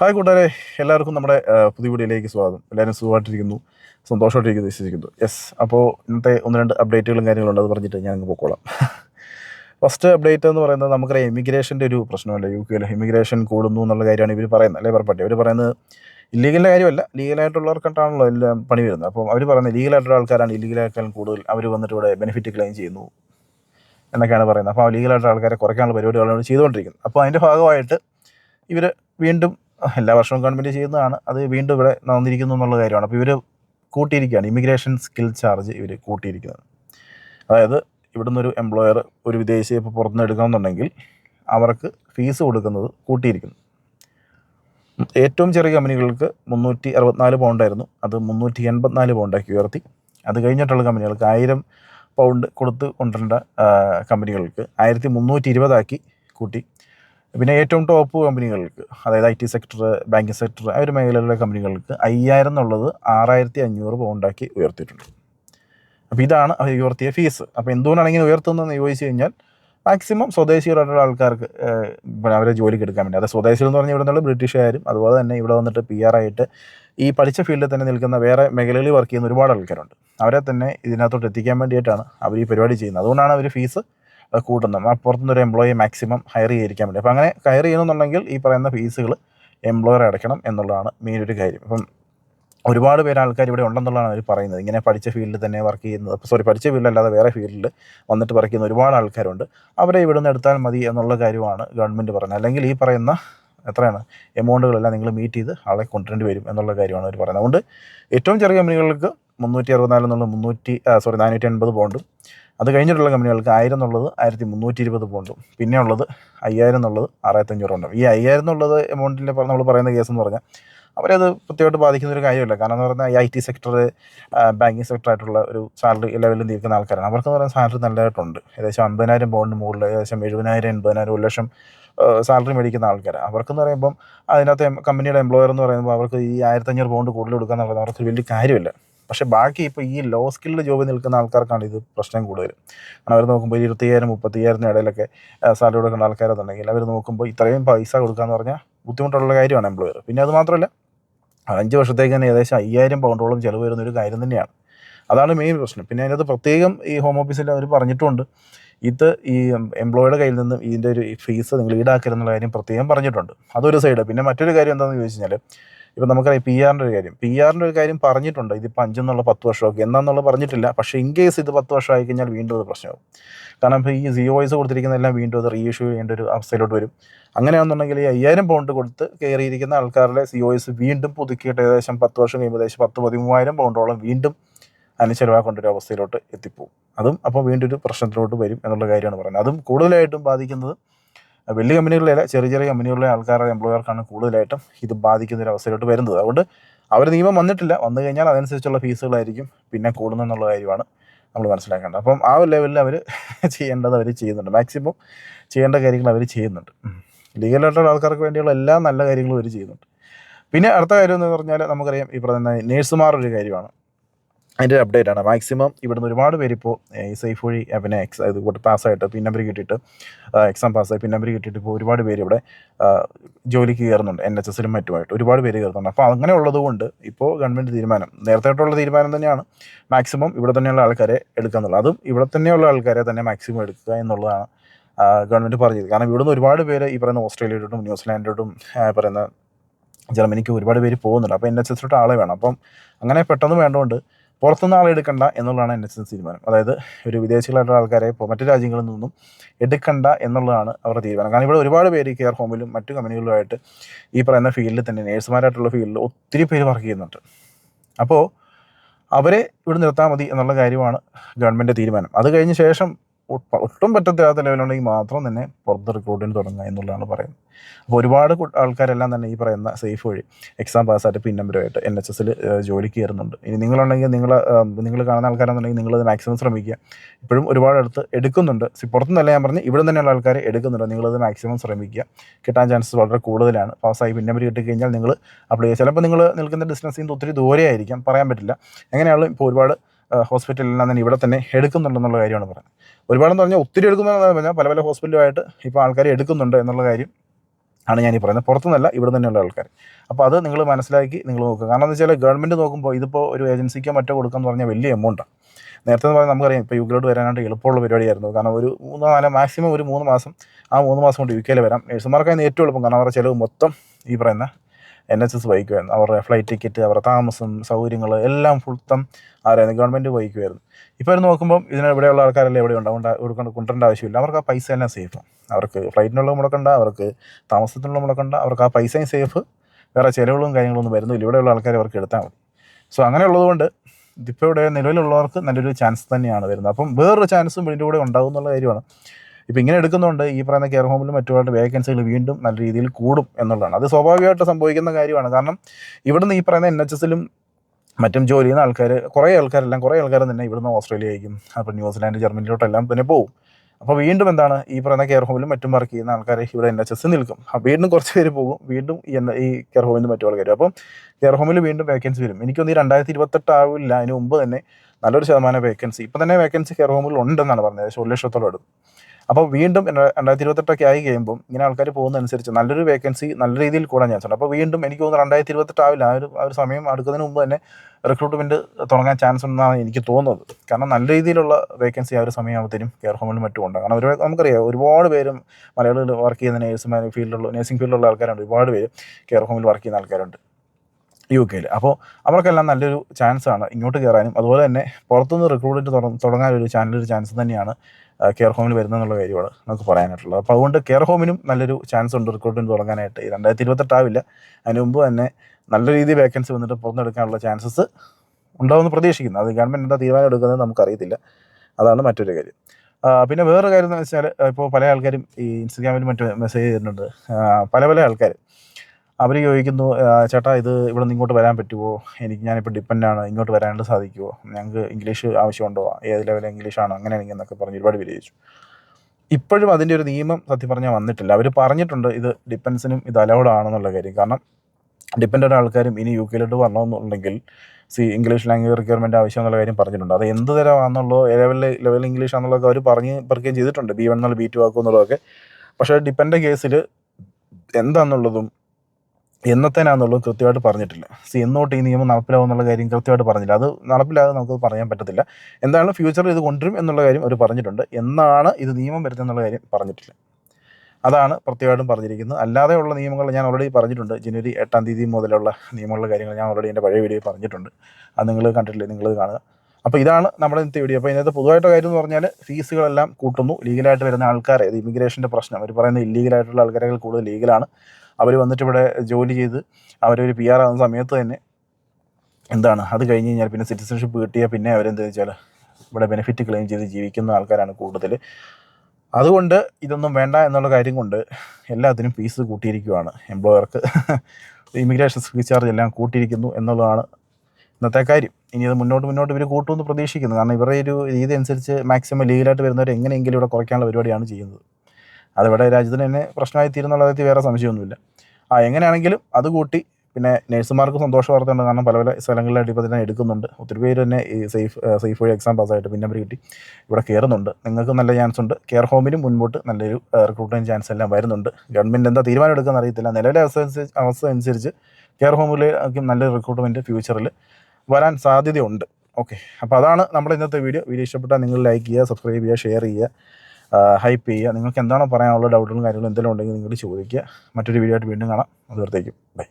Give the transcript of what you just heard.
Hi കൂട്ടുകാരെ എല്ലാവർക്കും നമ്മുടെ പുതിയ വീഡിയോയിലേക്ക് സ്വാഗതം. എല്ലാവരും സുഖമായിട്ടിരിക്കുന്നു സന്തോഷമായിട്ടിരിക്കുന്നു വിശ്വസിക്കുന്നു. യെസ് അപ്പോൾ ഇന്നത്തെ ഒന്ന് രണ്ട് അപ്ഡേറ്റുകളും കാര്യങ്ങളുണ്ട് അത് പറഞ്ഞിട്ട് ഞാൻ അങ്ങ് പോക്കോളാം. ഫസ്റ്റ് അപ്ഡേറ്റ് എന്ന് പറയുന്നത് നമുക്കറിയാം ഇമിഗ്രേഷന്റെ ഒരു പ്രശ്നമല്ല? യു കെയിൽ ഇമിഗ്രേഷൻ കൂടുന്നു എന്നുള്ള കാര്യമാണ് ഇവർ പറയുന്നത് ലേബർ പാർട്ടി അവർ പറയുന്നത് ഇല്ലീഗലിന്റെ കാര്യമല്ല ലീഗലായിട്ടുള്ളവർക്കാണല്ലോ എല്ലാം പണി വരുന്നത്. അപ്പോൾ അവർ പറയുന്നത് ലീഗലായിട്ടുള്ള ആൾക്കാരാണ് ഇല്ലീഗലാക്കാൻ കൂടുതൽ അവർ വന്നിട്ട് ഇവിടെ ബെനിഫിറ്റ് ക്ലെയിം ചെയ്യുന്നു എന്നൊക്കെയാണ് പറയുന്നത്. അപ്പോൾ ലീഗലായിട്ടുള്ള ആൾക്കാരെ കുറയ്ക്കാനുള്ള പരിപാടികളാണ് ചെയ്തുകൊണ്ടിരിക്കുന്നത്. അപ്പോൾ അതിന്റെ ഭാഗമായിട്ട് ഇവർ വീണ്ടും എല്ലാ വർഷവും ഗവൺമെന്റ് ചെയ്യുന്നതാണ്. അത് വീണ്ടും ഇവിടെ വന്നിരിക്കുന്നു എന്നുള്ള കാര്യമാണ്. അപ്പോൾ ഇവർ കൂട്ടിയിരിക്കുകയാണ്. ഇമിഗ്രേഷൻ സ്കിൽ ചാർജ് ഇവർ കൂട്ടിയിരിക്കുന്നത്. അതായത് ഇവിടുന്ന് ഒരു എംപ്ലോയർ ഒരു വിദേശിയെ ഇപ്പോൾ പുറത്തുനിന്ന് എടുക്കണമെന്നുണ്ടെങ്കിൽ അവർക്ക് ഫീസ് കൊടുക്കുന്നത് കൂട്ടിയിരിക്കുന്നു. ഏറ്റവും ചെറിയ കമ്പനികൾക്ക് മുന്നൂറ്റി അറുപത്തിനാല് പൗണ്ടായിരുന്നു അത് മുന്നൂറ്റി എൺപത്തിനാല് പൗണ്ടാക്കി ഉയർത്തി. അത് കഴിഞ്ഞിട്ടുള്ള കമ്പനികൾക്ക് ആയിരം പൗണ്ട് കൊടുത്ത് കൊണ്ടുവരേണ്ട കമ്പനികൾക്ക് ആയിരത്തി മുന്നൂറ്റി ഇരുപതാക്കി കൂട്ടി പിന്നെ ഏറ്റവും ടോപ്പ് കമ്പനികൾക്ക് അതായത് I T sector banking sector ആ ഒരു മേഖലയിലുള്ള കമ്പനികൾക്ക് അയ്യായിരം എന്നുള്ളത് ആറായിരത്തി അഞ്ഞൂറ് പൗണ്ടാക്കി ഉയർത്തിയിട്ടുണ്ട്. അപ്പോൾ ഇതാണ് ഉയർത്തിയ ഫീസ് അപ്പോൾ എന്തുകൊണ്ടാണ് ഇങ്ങനെ ഉയർത്തുന്നതെന്ന് ചോദിച്ചു കഴിഞ്ഞാൽ മാക്സിമം സ്വദേശികളായിട്ടുള്ള ആൾക്കാർക്ക് അവരെ ജോലിക്ക് എടുക്കാൻ വേണ്ടി. അതായത് സ്വദേശികൾ എന്ന് പറഞ്ഞാൽ ഇവിടെ നിന്നുള്ള ബ്രിട്ടീഷുകാരും അതുപോലെ തന്നെ ഇവിടെ വന്നിട്ട് പി ആർ ആയിട്ട് ഈ പഠിച്ച ഫീൽഡിൽ തന്നെ നിൽക്കുന്ന വേറെ മേഖലകളിൽ വർക്ക് ചെയ്യുന്ന ഒരുപാട് ആൾക്കാരുണ്ട്. അവരെ തന്നെ ഇതിനകത്തോട്ട് എത്തിക്കാൻ വേണ്ടിയിട്ടാണ് അവർ ഈ പരിപാടി ചെയ്യുന്നത്. അതുകൊണ്ടാണ് അവർ ഫീസ് കൂട്ടുന്നത് ആ പുറത്തുനിന്ന് ഒരു എംപ്ലോയി മാക്സിമം ഹയർ ചെയ്തിരിക്കാൻ വേണ്ടി. അപ്പോൾ അങ്ങനെ ഹയർ ചെയ്യുന്നുണ്ടെങ്കിൽ ഈ പറയുന്ന ഫീസുകൾ എംപ്ലോയർ അടയ്ക്കണം എന്നുള്ളതാണ് മെയിൻ ഒരു കാര്യം. അപ്പം ഒരുപാട് പേര് ആൾക്കാർ ഇവിടെ ഉണ്ടെന്നുള്ളതാണ് അവർ പറയുന്നത്. ഇങ്ങനെ പഠിച്ച ഫീൽഡിൽ തന്നെ വർക്ക് ചെയ്യുന്നത്. സോറി പഠിച്ച ഫീൽഡല്ലാതെ വേറെ ഫീൽഡിൽ വന്നിട്ട് വർക്ക് ചെയ്യുന്ന ഒരുപാട് ആൾക്കാരുണ്ട്. അവരെ ഇവിടെ നിന്ന് എടുത്താൽ മതി എന്നുള്ള കാര്യമാണ് ഗവൺമെന്റ് പറയുന്നത്. അല്ലെങ്കിൽ ഈ പറയുന്ന എത്രയാണ്? എമൗണ്ടുകളെല്ലാം നിങ്ങൾ മീറ്റ് ചെയ്ത് ആളെ കൊണ്ടുവരേണ്ടി വരും എന്നുള്ള കാര്യമാണ് അവർ പറയുന്നത്. അതുകൊണ്ട് ഏറ്റവും ചെറിയ കമ്പനികൾക്ക് മുന്നൂറ്റി അറുപത്തിനാല് എന്നുള്ളത് മുന്നൂറ്റി സോറി നാനൂറ്റി എൺപത് പൗണ്ടും. അത് കഴിഞ്ഞിട്ടുള്ള കമ്പനികൾക്ക് ആയിരം എന്നുള്ളത് ആയിരത്തി മുന്നൂറ്റി ഇരുപത് പൗണ്ടും. പിന്നെ ഉള്ളത് അയ്യായിരം എന്നുള്ളത് ആറായിരത്തഞ്ഞൂറ് പൗണ്ടും. ഈ അയ്യായിരം എന്നുള്ളത് എമൗണ്ടിന്റെ നമ്മൾ പറയുന്ന കേസ് എന്ന് പറഞ്ഞാൽ അവരത് പ്രത്യേകമായിട്ട് ബാധിക്കുന്ന ഒരു കാര്യമില്ല. കാരണം എന്ന് പറഞ്ഞാൽ ഈ I T sector banking sector ആയിട്ടുള്ള ഒരു സാലറി ലെവലിൽ നിൽക്കുന്ന ആൾക്കാരാണ്. അവർക്കെന്ന് പറയുന്ന സാലറി നല്ലതായിട്ടുണ്ട്. ഏകദേശം അമ്പതിനായിരം പൗണ്ടിന് മുകളിൽ ഏകദേശം എഴുപതിനായിരം എൺപതിനായിരം ഒരു ലക്ഷം സാലറി മേടിക്കുന്ന ആൾക്കാരാണ്. അവർക്കെന്ന് പറയുമ്പം അതിനകത്ത് കമ്പനിയുടെ എംപ്ലോയർ എന്ന് പറയുമ്പോൾ അവർക്ക് ഈ ആയിരത്തഞ്ഞൂറ് പോണ്ട് കൂടുതൽ കൊടുക്കുക എന്നുള്ളത് അവർക്ക് വലിയ കാര്യമില്ല. പക്ഷേ ബാക്കി ഇപ്പോൾ ഈ ലോ സ്കിൽഡ് ജോബ് നിൽക്കുന്ന ആൾക്കാർക്കാണ് ഇത് പ്രശ്നം കാരണം അവർ നോക്കുമ്പോൾ ഇരുപത്തയ്യായിരം മുപ്പത്തയ്യായിരത്തിന് ഇടയിലൊക്കെ സാലറി കൊടുക്കുന്ന ആൾക്കാരെന്നുണ്ടെങ്കിൽ അവർ നോക്കുമ്പോൾ ഇത്രയും പൈസ കൊടുക്കാന്ന് പറഞ്ഞാൽ ബുദ്ധിമുട്ടുള്ള കാര്യമാണ് എംപ്ലോയർ പിന്നെ അത് മാത്രമല്ല അഞ്ച് വർഷത്തേക്ക് തന്നെ ഏകദേശം അയ്യായിരം പൗണ്ടോളം ചിലവ് വരുന്ന ഒരു കാര്യം തന്നെയാണ്. അതാണ് മെയിൻ പ്രശ്നം. പിന്നെ അതിനകത്ത് പ്രത്യേകം ഈ ഹോം ഓഫീസിൽ അവർ പറഞ്ഞിട്ടുണ്ട്. ഇത് ഈ എംപ്ലോയിയുടെ കയ്യിൽ നിന്നും ഇതിന്റെ ഒരു ഫീസ് നിങ്ങൾ ഈടാക്കരുതെന്നുള്ള കാര്യം പ്രത്യേകം പറഞ്ഞിട്ടുണ്ട്. അതൊരു സൈഡ് പിന്നെ മറ്റൊരു കാര്യം എന്താണെന്ന് ചോദിച്ചു കഴിഞ്ഞാൽ ഇപ്പം നമുക്കറിയാം പി ആറിന്റെ ഒരു കാര്യം. പി ആറിന്റെ ഒരു കാര്യം പറഞ്ഞിട്ടുണ്ട്. ഇതിപ്പോൾ അഞ്ചെന്നുള്ള പത്ത് വർഷമൊക്കെ. എന്നാന്നുള്ളത് പറഞ്ഞിട്ടില്ല. പക്ഷേ ഇൻ കേസ് ഇത് പത്ത് വർഷം ആയി കഴിഞ്ഞാൽ വീണ്ടും അത് പ്രശ്നമാവും കാരണം ഇപ്പോൾ ഈ സിഒ വൈസ് കൊടുത്തിരിക്കുന്നതെല്ലാം വീണ്ടും അത് റീഇഷ്യൂ ചെയ്യേണ്ട ഒരു അവസ്ഥയിലോട്ട് വരും. അങ്ങനെയാണെന്നുണ്ടെങ്കിൽ ഈ അയ്യായിരം പൗണ്ട് കൊടുത്ത് കയറിയിരിക്കുന്ന ആൾക്കാരുടെ സി എസ് വീണ്ടും പുതുക്കിയിട്ട് ഏകദേശം പത്ത് വർഷം കഴിയുമ്പോൾ ഏകദേശം പത്ത് പതിമൂവായിരം പൗണ്ടോളം വീണ്ടും അതിന് ചിലവാക്കേണ്ട ഒരു അവസ്ഥയിലോട്ട് എത്തിപ്പോവും അതും അപ്പോൾ വീണ്ടും ഒരു പ്രശ്നത്തിലോട്ട് വരും എന്നുള്ള കാര്യമാണ് പറയുന്നത്. അതും കൂടുതലായിട്ടും ബാധിക്കുന്നത് വലിയ കമ്പനികളിലെ ചെറിയ ചെറിയ കമ്പനികളിലെ ആൾക്കാരുടെ എംപ്ലോയർക്കാണ് കൂടുതലായിട്ടും ഇത് ബാധിക്കുന്ന ഒരു അവസരമായിട്ട് വരുന്നത്. അതുകൊണ്ട് അവർ നിയമം വന്നിട്ടില്ല. വന്നു കഴിഞ്ഞാൽ അതനുസരിച്ചുള്ള ഫീസുകളായിരിക്കും പിന്നെ കൂടുന്നെന്നുള്ള കാര്യമാണ് നമ്മൾ മനസ്സിലാക്കേണ്ടത്. അപ്പം ആ ഒരു ലെവലിൽ അവർ ചെയ്യേണ്ടത് അവർ ചെയ്യുന്നുണ്ട്. മാക്സിമം ചെയ്യേണ്ട കാര്യങ്ങൾ അവർ ചെയ്യുന്നുണ്ട്. ലീഗലായിട്ടുള്ള ആൾക്കാർക്ക് വേണ്ടിയുള്ള എല്ലാ നല്ല കാര്യങ്ങളും അവർ ചെയ്യുന്നുണ്ട്. പിന്നെ അടുത്ത കാര്യം എന്ന് പറഞ്ഞാൽ നമുക്കറിയാം ഈ പറയുന്ന നേഴ്സുമാരുടെ ഒരു കാര്യമാണ്. അതിന്റെ ഒരു അപ്ഡേറ്റ് ആണ്. മാക്സിമം ഇവിടുന്ന് ഒരുപാട് പേര് ഇപ്പോൾ ഈ സേഫ് വഴി പിന്നെ എക്സ് ഇത് കൂട്ട് പാസ്സായിട്ട് പിൻ നമ്പർ കിട്ടിയിട്ട് എക്സാം പാസ്സായി പിൻ നമ്പർ കിട്ടിയിട്ട് ഇപ്പോൾ ഒരുപാട് പേര് ഇവിടെ ജോലിക്ക് കയറുന്നുണ്ട്. എൻ എച്ച് എസിലും മറ്റുമായിട്ട് ഒരുപാട് പേര് കയറുന്നുണ്ട്. അപ്പോൾ അങ്ങനെ ഉള്ളതുകൊണ്ട് ഇപ്പോൾ ഗവൺമെന്റ് തീരുമാനം നേരത്തെയായിട്ടുള്ള തീരുമാനം തന്നെയാണ്. മാക്സിമം ഇവിടെ തന്നെയുള്ള ആൾക്കാരെ എടുക്കുക എന്നുള്ളത് അതും ഇവിടെ തന്നെയുള്ള ആൾക്കാരെ തന്നെ മാക്സിമം എടുക്കുക എന്നുള്ളതാണ് ഗവൺമെന്റ് പറഞ്ഞത് കാരണം ഇവിടുന്ന് ഒരുപാട് പേര് ഈ പറയുന്ന ഓസ്ട്രേലിയയിലോട്ടും ന്യൂസിലാൻഡിലോട്ടും പറയുന്ന ജർമ്മനിക്ക് ഒരുപാട് പേര് പോകുന്നുണ്ട്. അപ്പോൾ എൻ എച്ച് എസിലോട്ട് ആളെ വേണം. അപ്പം അങ്ങനെ പെട്ടെന്ന് വേണ്ടതുകൊണ്ട് പുറത്തുനിന്ന് ആളെ എടുക്കണ്ട എന്നുള്ളതാണ് എൻ എസ് തീരുമാനം. അതായത് ഒരു വിദേശികളായിട്ടുള്ള ആൾക്കാരെ മറ്റു രാജ്യങ്ങളിൽ നിന്നും എടുക്കണ്ട എന്നുള്ളതാണ് അവരുടെ തീരുമാനം. കാരണം ഇവിടെ ഒരുപാട് പേര് കെയർ ഹോമിലും മറ്റു കമ്പനികളിലുമായിട്ട് ഈ പറയുന്ന ഫീൽഡിൽ തന്നെ നേഴ്സുമാരായിട്ടുള്ള ഫീൽഡിൽ ഒത്തിരി പേര് വർക്ക് ചെയ്യുന്നുണ്ട്. അപ്പോൾ അവരെ ഇവിടെ നിർത്താൽ മതി എന്നുള്ള കാര്യമാണ് ഗവൺമെന്റ് തീരുമാനം. അത് കഴിഞ്ഞ ശേഷം ഒട്ട- പറ്റത്തില്ലാത്ത ലെവലുണ്ടെങ്കിൽ മാത്രം തന്നെ പുറത്ത് റിക്രൂട്ടിന് തുടങ്ങുക എന്നുള്ളതാണ് പറയുന്നത്. അപ്പോൾ ഒരുപാട് ആൾക്കാരെല്ലാം തന്നെ ഈ പറയുന്ന സേഫ് വഴി എക്സാം പാസ്സായിട്ട് പിൻ നമ്പറുമായിട്ട് എൻ എച്ച് എസിൽ ജോലിക്ക് കയറുന്നുണ്ട്. ഇനി നിങ്ങളുണ്ടെങ്കിൽ നിങ്ങൾ നിങ്ങൾ കാണുന്ന ആൾക്കാരാണെന്നുണ്ടെങ്കിൽ നിങ്ങളത് മാക്സിമം ശ്രമിക്കുക. ഇപ്പോഴും ഒരുപാട് അടുത്ത് എടുക്കുന്നുണ്ട്. പുറത്തുനിന്നല്ല ഞാൻ പറഞ്ഞു ഇവിടെ തന്നെയുള്ള ആൾക്കാരെ എടുക്കുന്നുണ്ട്. നിങ്ങളത് മാക്സിമം ശ്രമിക്കുക. കിട്ടാൻ ചാൻസസ് വളരെ കൂടുതലാണ്. പാസ്സായി പിൻ നമ്പർ കിട്ടിക്കഴിഞ്ഞാൽ നിങ്ങൾ അപ്ലൈ ചെയ്യുക. ചിലപ്പോൾ നിങ്ങൾ നിൽക്കുന്ന ഡിസ്റ്റൻസിൽ നിന്ന് ഒത്തിരി ദൂരെ ആയിരിക്കാം. പറയാൻ പറ്റില്ല. എങ്ങനെയാണെങ്കിലും ഇപ്പോൾ ഒരുപാട് ഹോസ്പിറ്റലിലെല്ലാം തന്നെ ഇവിടെ തന്നെ എടുക്കുന്നുണ്ടെന്നുള്ള കാര്യമാണ് പറയുന്നത്. ഒരുപാടെന്ന് പറഞ്ഞാൽ ഒത്തിരി എടുക്കുന്നതെന്ന് പറഞ്ഞാൽ പല പല ഹോസ്പിറ്റലുമായിട്ട് ഇപ്പോൾ ആൾക്കാർ എടുക്കുന്നുണ്ട് എന്നുള്ള കാര്യം ആണ് ഞാൻ ഈ പറയുന്നത്. പുറത്തുനിന്നല്ല ഇവിടെ തന്നെയുള്ള ആൾക്കാർ അപ്പോൾ അത് നിങ്ങൾ മനസ്സിലാക്കി നിങ്ങൾ നോക്കുക. കാരണം എന്ന് വെച്ചാൽ ഗവൺമെന്റ് നോക്കുമ്പോൾ ഇതിപ്പോൾ ഒരു ഏജൻസിക്കോ മറ്റോ കൊടുക്കാമെന്ന് പറഞ്ഞാൽ വലിയ എമൗണ്ടാണ് നേരത്തെ എന്ന് പറഞ്ഞാൽ നമുക്കറിയാം ഇപ്പോൾ യു കെയിലോട്ട് വരാനായിട്ട് എളുപ്പമുള്ള പരിപാടിയായിരുന്നു. കാരണം ഒരു മൂന്ന് നാല് മാക്സിമം ഒരു മൂന്ന് മാസം ആ മൂന്ന് മാസം കൊണ്ട് യു കെയിൽ വരാം. നേഴ്സുമാർക്കായിരുന്നു ഏറ്റവും എളുപ്പം. കാരണം അവരുടെ ചിലവ് മൊത്തം ഈ പറയുന്ന എൻ എച്ച് എസ് വഹിക്കുമായിരുന്നു. അവരുടെ ഫ്ലൈറ്റ് ടിക്കറ്റ് അവരുടെ താമസം സൗകര്യങ്ങൾ എല്ലാം ഫുൾത്തം ആരായിരുന്നു? ഗവൺമെന്റ് വഹിക്കുമായിരുന്നു. ഇപ്പോൾ ഇത് നോക്കുമ്പം ഇതിന് ഇവിടെയുള്ള ആൾക്കാരെല്ലാം എവിടെ ഉണ്ടാവും കൊടുക്കേണ്ട കൊണ്ടുവരേണ്ട ആവശ്യമില്ല. അവർക്ക് ആ പൈസ എല്ലാം സേഫ് അവർക്ക് ഫ്ലൈറ്റിനുള്ള മുടക്കണ്ട അവർക്ക് താമസത്തിനുള്ള മുടക്കണ്ട അവർക്ക് ആ പൈസയും സേഫ് വേറെ ചിലവുകളും കാര്യങ്ങളൊന്നും വരുന്നില്ല. ഇവിടെയുള്ള ആൾക്കാരെ അവർക്ക് എടുത്താൽ മതി. സോ അങ്ങനെയുള്ളതുകൊണ്ട് ഇതിപ്പോൾ ഇവിടെ നിലവിലുള്ളവർക്ക് നല്ലൊരു ചാൻസ് തന്നെയാണ് വരുന്നത്. അപ്പം വേറൊരു ചാൻസും ഇതിന്റെ കൂടെ ഉണ്ടാകും എന്നുള്ള കാര്യമാണ്. ഇപ്പോൾ ഇങ്ങനെ എടുക്കുന്നതുകൊണ്ട് ഈ പറയുന്ന കെയർ ഹോമിലും മറ്റുമായിട്ട് വേക്കൻസികൾ വീണ്ടും നല്ല രീതിയിൽ കൂടും എന്നുള്ളതാണ്. അത് സ്വാഭാവികമായിട്ട് സംഭവിക്കുന്ന കാര്യമാണ്. കാരണം ഇവിടുന്ന് ഈ പറയുന്ന എൻ എച്ച് എസിലും മറ്റും ജോലി ചെയ്യുന്ന ആൾക്കാർ കുറേ ആൾക്കാരെല്ലാം കുറേ ആൾക്കാർ തന്നെ ഇവിടുന്ന് ഓസ്ട്രേലിയയിലേക്കും അപ്പോൾ ന്യൂസിലാൻഡ് ജർമ്മനിയിലോട്ടെല്ലാം തന്നെ പോകും അപ്പോൾ വീണ്ടും എന്താണ് ഈ പറയുന്ന കെയർ ഹോമിലും മറ്റും വർക്ക് ചെയ്യുന്ന ആൾക്കാർ ഇവിടെ എൻ എച്ച് എസ് നിൽക്കും. വീണ്ടും കുറച്ച് പേര് പോകും. വീണ്ടും ഈ കെയർ ഹോമിൽ മറ്റു ആൾക്കാർ അപ്പം കെയർ ഹോമിൽ വീണ്ടും വേക്കൻസി വരും. എനിക്കൊന്ന് ഈ രണ്ടായിരത്തി ഇരുപത്തെട്ട് ആവില്ല. അതിന് മുമ്പ് തന്നെ നല്ലൊരു ശതമാനം വേക്കൻസി ഇപ്പം തന്നെ വേക്കൻസി കെയർ ഹോമിൽ ഉണ്ടെന്നാണ് പറഞ്ഞത്. ഏകദേശം ഒരു ലക്ഷത്തോളം അടുത്ത് അപ്പോൾ വീണ്ടും രണ്ടാ- രണ്ടായിരത്തി ഇരുപത്തെട്ടൊക്കെ ആയി കഴിയുമ്പോൾ ഇങ്ങനെ ആൾക്കാർ പോകുന്നതനുസരിച്ച് നല്ലൊരു വേക്കൻസി നല്ല രീതിയിൽ കൂടാൻ ചാൻസ് ഉണ്ട്. അപ്പോൾ വീണ്ടും എനിക്ക് തോന്നുന്നു രണ്ടായിരത്തി ഇരുപത്തെട്ട് ആവില്ല. ആ ഒരു സമയം അടുക്കുന്നതിന് മുമ്പ് തന്നെ റിക്രൂട്ട്മെന്റ് തുടങ്ങാൻ ചാൻസ് ഉണ്ടെന്നാണ് എനിക്ക് തോന്നുന്നത്. കാരണം നല്ല രീതിയിലുള്ള വേക്കൻസി ആ ഒരു സമയമാകുമ്പോഴത്തേനും കെയർ ഹോമിലും മറ്റും ഉണ്ടാകും. കാരണം ഒരു നമുക്കറിയാം ഒരുപാട് പേരും മലയാളികൾ വർക്ക് ചെയ്യുന്ന നേഴ്സുമാർ ഫീൽഡിലുള്ള നേഴ്സിംഗ് ഫീൽഡിലുള്ള ആൾക്കാരുണ്ട്. ഒരുപാട് പേര് കെയർ ഹോമിൽ വർക്ക് ചെയ്യുന്ന ആൾക്കാരുണ്ട്. യു കെയിൽ അപ്പോൾ അവർക്കെല്ലാം നല്ലൊരു ചാൻസാണ് ഇങ്ങോട്ട് കയറാനും അതുപോലെ തന്നെ പുറത്തുനിന്ന് റിക്രൂട്ട്മെന്റ് തുടങ്ങാൻ ഒരു ചാനലൊരു ചാൻസ് തന്നെയാണ് കെയർ ഹോമിൽ വരുന്നതെന്നുള്ള കാര്യമാണ് നമുക്ക് പറയാനായിട്ടുള്ളത്. അപ്പോൾ അതുകൊണ്ട് കെയർ ഹോമിനും നല്ലൊരു ചാൻസ് ഉണ്ട് റിക്രൂട്ട്മെന്റ് തുടങ്ങാനായിട്ട്. രണ്ടായിരത്തി ഇരുപത്തെട്ടാവില്ല അതിന് മുമ്പ് തന്നെ നല്ല രീതിയിൽ വേക്കൻസി വന്നിട്ട് പുറത്തെടുക്കാനുള്ള ചാൻസസ് ഉണ്ടാവുമെന്ന് പ്രതീക്ഷിക്കുന്നു. അത് ഗവൺമെന്റ് എന്താ തീരുമാനം എടുക്കുന്നത് നമുക്കറിയത്തില്ല. അതാണ് മറ്റൊരു കാര്യം. പിന്നെ വേറൊരു കാര്യം എന്ന് വെച്ചാൽ ഇപ്പോൾ പല ആൾക്കാരും ഈ ഇൻസ്റ്റഗ്രാമിൽ മറ്റു മെസ്സേജ് ചെയ്യുന്നുണ്ട്. ആ, പല പല ആൾക്കാർ അവർ ചോദിക്കുന്നു ചേട്ടാ ഇത് ഇവിടെ നിന്ന് ഇങ്ങോട്ട് വരാൻ പറ്റുമോ എനിക്ക് ഞാനിപ്പോൾ ഡിപ്പെൻഡാണ് ഇങ്ങോട്ട് വരാനായിട്ട് സാധിക്കുമോ ഞങ്ങൾക്ക് ഇംഗ്ലീഷ് ആവശ്യമുണ്ടോ? ഏത് ലെവൽ ഇംഗ്ലീഷാണോ അങ്ങനെയാണെങ്കിൽ എന്നൊക്കെ പറഞ്ഞ് ഒരുപാട് പേര് ചോദിച്ചു. ഇപ്പോഴും അതിന്റെ ഒരു നിയമം സത്യം പറഞ്ഞാൽ വന്നിട്ടില്ല. അവർ പറഞ്ഞിട്ടുണ്ട് ഇത് ഡിപ്പെൻസിനും ഇത് അലൗഡ് ആണെന്നുള്ള കാര്യം. കാരണം ഡിപ്പെൻഡ് ആൾക്കാരും ഇനി യു കെയിലോട്ട് വരണമെന്നുണ്ടെങ്കിൽ സി ഇംഗ്ലീഷ് ലാംഗ്വേജ് റിക്വയർമെന്റ് ആവശ്യം എന്നുള്ള കാര്യം പറഞ്ഞിട്ടുണ്ട്. അത് എന്ത് തരമാണെന്നുള്ളോ ലെവലിൽ ലെവൽ ഇംഗ്ലീഷ് ആണെന്നുള്ളതൊക്കെ അവർ പറഞ്ഞ് പറയുകയും ചെയ്തിട്ടുണ്ട്. ബി വൺ എന്നുള്ള ബി ടു ആക്കും എന്നുള്ളതൊക്കെ പക്ഷേ ഡിപ്പെന്റെ കേസിൽ എന്താണെന്നുള്ളതും എന്നത്തേനാന്നുള്ളതും കൃത്യമായിട്ട് പറഞ്ഞിട്ടില്ല. സി എന്നോട്ട് ഈ നിയമം നടപ്പിലാവും എന്നുള്ള കാര്യം കൃത്യമായിട്ട് പറഞ്ഞില്ല. അത് നടപ്പിലാകും നമുക്ക് പറയാൻ പറ്റത്തില്ല. എന്താണ് ഫ്യൂച്ചറിൽ ഇത് കൊണ്ടുവരും എന്നുള്ള കാര്യം അവർ പറഞ്ഞിട്ടുണ്ട്. എന്നാണ് ഇത് നിയമം വരുന്നത് എന്നുള്ള കാര്യം പറഞ്ഞിട്ടില്ല. അതാണ് പ്രത്യേകമായിട്ടും പറഞ്ഞിരിക്കുന്നത്. അല്ലാതെയുള്ള നിയമങ്ങൾ ഞാൻ ഓൾറെഡി പറഞ്ഞിട്ടുണ്ട്. ജനുവരി എട്ടാം തീയതി മുതലുള്ള നിയമങ്ങളുടെ കാര്യങ്ങൾ ഞാൻ ഓൾറെഡി എന്റെ പഴയ വീഡിയോ പറഞ്ഞിട്ടുണ്ട്. അത് നിങ്ങൾ കണ്ടിട്ടില്ലേ? നിങ്ങൾ കാണുക. അപ്പോൾ ഇതാണ് നമ്മുടെ ഇന്നത്തെ വീഡിയോ അപ്പോൾ ഇതിനകത്ത് പൊതുവായിട്ട് കാര്യം എന്ന് പറഞ്ഞാൽ ഫീസുകളെല്ലാം കൂട്ടുന്നു. ലീഗലായിട്ട് വരുന്ന ആൾക്കാരെ ഇത് ഇമിഗ്രേഷന്റെ പ്രശ്നം. അവർ പറയുന്ന ഇല്ലീഗലായിട്ടുള്ള ആൾക്കാരെ കൂടുതൽ ലീഗലാണ് അവർ വന്നിട്ട് ഇവിടെ ജോലി ചെയ്ത് അവരൊരു പി ആർ ആകുന്ന സമയത്ത് തന്നെ എന്താണ്? അത് കഴിഞ്ഞ് കഴിഞ്ഞാൽ പിന്നെ സിറ്റിസൺഷിപ്പ് കിട്ടിയാൽ പിന്നെ അവരെന്താ വെച്ചാൽ ഇവിടെ ബെനിഫിറ്റ് ക്ലെയിം ചെയ്ത് ജീവിക്കുന്ന ആൾക്കാരാണ് കൂടുതൽ. അതുകൊണ്ട് ഇതൊന്നും വേണ്ട എന്നുള്ള കാര്യം കൊണ്ട് എല്ലാത്തിനും ഫീസ് കൂട്ടിയിരിക്കുകയാണ് എംപ്ലോയർക്ക് ഇമിഗ്രേഷൻ ഫീസ് ചാർജ് എല്ലാം കൂട്ടിയിരിക്കുന്നു എന്നുള്ളതാണ് ഇന്നത്തെ കാര്യം. ഇനി അത് മുന്നോട്ട് മുന്നോട്ട് ഇവർ കൂട്ടുമെന്ന് പ്രതീക്ഷിക്കുന്നു. കാരണം ഇവരുടെ ഒരു രീതി അനുസരിച്ച് മാക്സിമം ലീഗലായിട്ട് വരുന്നവർ എങ്ങനെയെങ്കിലും ഇവിടെ കുറയ്ക്കാനുള്ള പരിപാടിയാണ് ചെയ്യുന്നത്. അതിവിടെ രാജ്യത്തിന് തന്നെ പ്രശ്നമായി തീരുന്നുള്ള കാര്യത്തിൽ വേറെ സംശയമൊന്നുമില്ല. ആ എങ്ങനെയാണെങ്കിലും അത് കൂട്ടി പിന്നെ നഴ്സുമാർക്ക് സന്തോഷം വാർത്തയുണ്ട് കാരണം പല പല സ്ഥലങ്ങളിലായിട്ട് ഇപ്പോൾ തന്നെ എടുക്കുന്നുണ്ട്. ഒത്തിരി പേര് തന്നെ ഈ സേഫ് സേഫ് വഴി എക്സാം പാസ്സായിട്ട് പിന്നെ അവർ കിട്ടി. ഇവിടെ കയറുന്നുണ്ട് നിങ്ങൾക്ക് നല്ല ചാൻസ് ഉണ്ട്. കെയർ ഹോമിനും മുൻപോട്ട് നല്ലൊരു റിക്രൂട്ട്മെന്റ് ചാൻസ് എല്ലാം വരുന്നുണ്ട്. ഗവൺമെന്റ് എന്താ തീരുമാനം എടുക്കുന്ന അറിയത്തില്ല. നിലവിലെ അവസ്ഥ അനുസരിച്ച് അവസ്ഥ അനുസരിച്ച് കെയർ ഹോമിലേക്കും നല്ലൊരു റിക്രൂട്ട്മെന്റ് ഫ്യൂച്ചറിൽ വരാൻ സാധ്യതയുണ്ട്. ഓക്കെ അപ്പോൾ അതാണ് നമ്മുടെ ഇന്നത്തെ വീഡിയോ വീഡിയോ ഇഷ്ടപ്പെട്ടാൽ നിങ്ങൾ ലൈക്ക് ചെയ്യുക സബ്സ്ക്രൈബ് ചെയ്യുക ഷെയർ ചെയ്യുക ഹൈപ്പ് ചെയ്യുക. നിങ്ങൾക്ക് എന്താണോ പറയാനുള്ള ഡൗട്ടുകളും കാര്യങ്ങളും എന്തെങ്കിലും ഉണ്ടെങ്കിൽ നിങ്ങൾ ചോദിക്കുക. മറ്റൊരു വീഡിയോ ആയിട്ട് വീണ്ടും കാണാം. അതുവരത്തേക്കും ബൈ